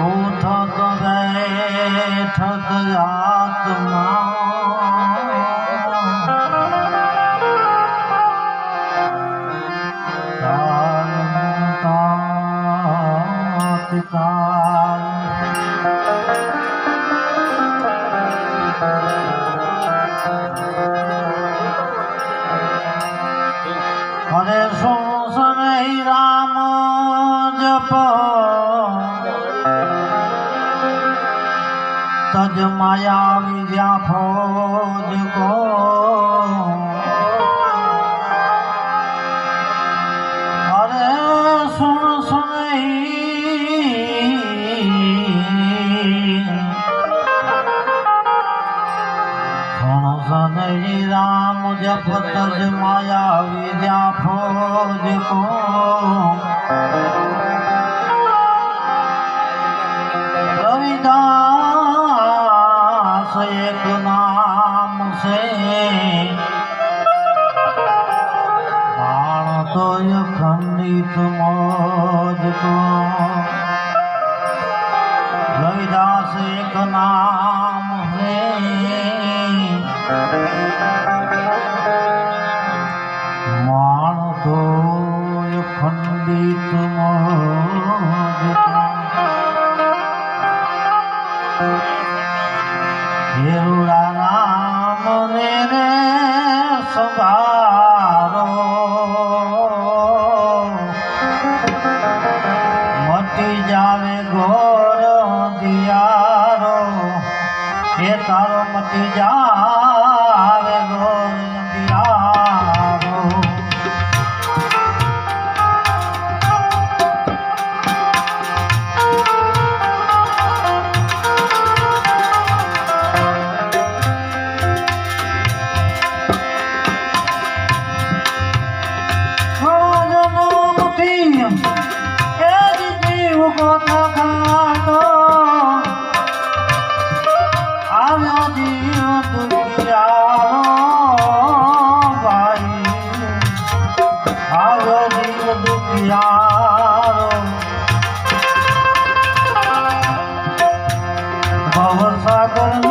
ઉઠત બેઠત આત્મા હરે શું સનહી રામ જપ. તજ માયા વિદ્યા ફોજ સનહી રામ જપત તજ માયા વિદ્યા ફોજ કો. રવિદાસ એક નામ છે. બાણ તો ખંડિત મોજ કો. રવિદાસ એક નામ જાવે ઘોર દિયારો એ તારો મટી જાવે I'm gonna